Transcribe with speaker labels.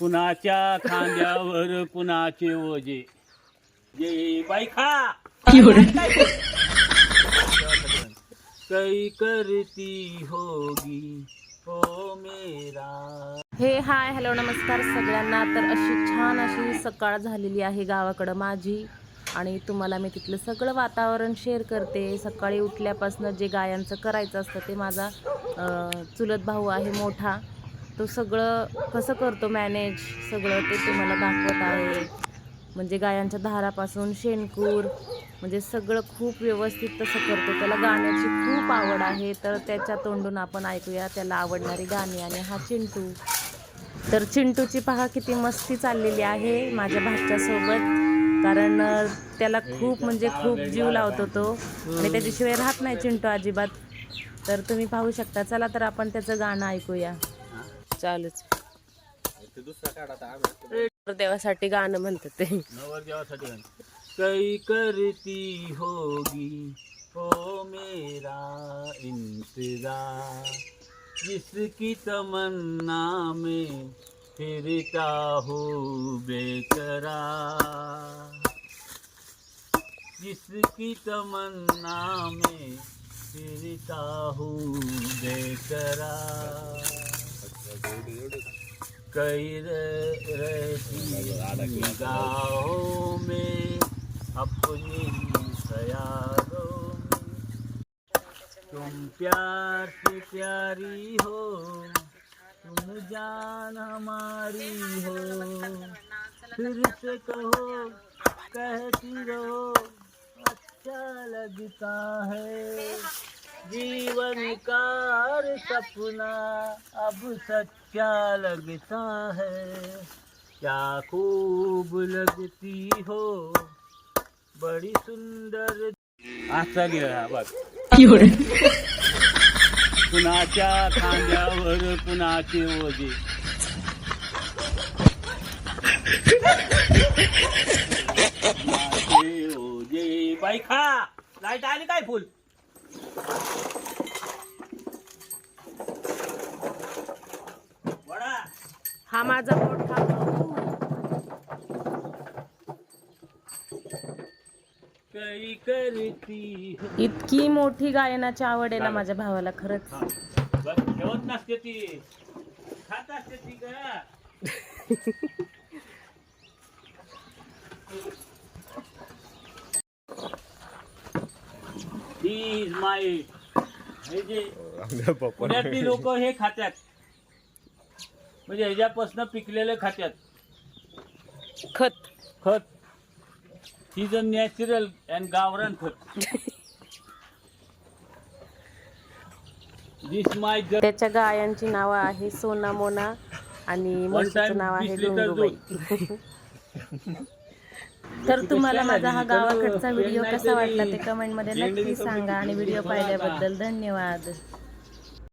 Speaker 1: कुणाच्या खांद्यावर कुणाचे ओझे? जे खा कई करती होगी हो मेरा.
Speaker 2: हे हाय हॅलो नमस्कार सगळ्यांना. तर अशी छान अशी सकाळ झालेली आहे गावाकडं माझी. आणि तुम्हाला मी तिथलं सगळं वातावरण शेअर करते. सकाळी उठल्यापासून जे गायांचं करायचं असतं ते माझा अं, चुलत भाऊ आहे मोठा. तो सगळं कसं करतो मॅनेज सगळं ते तुम्हाला दाखवत आहे. म्हणजे गायांच्या धारापासून शेणकूर म्हणजे सगळं खूप व्यवस्थित तसं करतो. त्याला गाण्याची खूप आवड आहे. तर त्याच्या तोंडून आपण ऐकूया त्याला आवडणारी गाणी आणि हा चिंटू. तर चिंटूची पहा किती मस्ती चाललेली आहे माझ्या भाच्यासोबत. कारण त्याला खूप म्हणजे खूप जीव लावतो तो. आणि त्याच्याशिवाय राहत नाही चिंटू अजिबात. तर तुम्ही पाहू शकता. चला तर आपण त्याचं गाणं ऐकूया. चालूच. देवासाठी गाणं म्हणतात ते.
Speaker 1: देवासाठी कई करती होगी हो मेरा इंतज़ार. जिसकी तमन्ना में फिरता हूँ बेकरार. जिसकी तमन्ना में फिरता हूँ बेकरार. कई रहती निगाहों में अपनी में तुम प्यार से प्यारी हो, तुम जान हमारी हो, फिर से कहो, कहती रहो अच्छा लगता है। जीवन का हर सपना अब सच्चा लगता है। क्या खूब लगती हो बड़ी सुंदर आता गेला बघ कुणाच्या खांद्यावर कुणाचे ओझे। ओझे। बाई खा लाईट आली काय फुल?
Speaker 2: हा माझा मोठा भाऊ
Speaker 1: कई करती. हो
Speaker 2: इतकी मोठी गायनाची आवड आहे ना माझ्या भावाला खरंच.
Speaker 1: बस ठेवत नसते ती. खात असते ती का ही माय हे जे पुण्यातली लोक हे खात्यात. म्हणजे ह्याच्यापासून पिकलेलं खात्यात.
Speaker 2: खत.
Speaker 1: खत. ही जर नॅचरल अँड गावरान खत. दिस माय
Speaker 2: त्याच्या गायांची नावं आहे सोना मोना आणि म्हशीचं नाव आहे डोंगरूबाई. तर तुम्हाला माझा हा गावाकडचा व्हिडिओ कसा वाटला ते कमेंटमध्ये नक्की सांगा आणि व्हिडिओ पाहिल्याबद्दल धन्यवाद.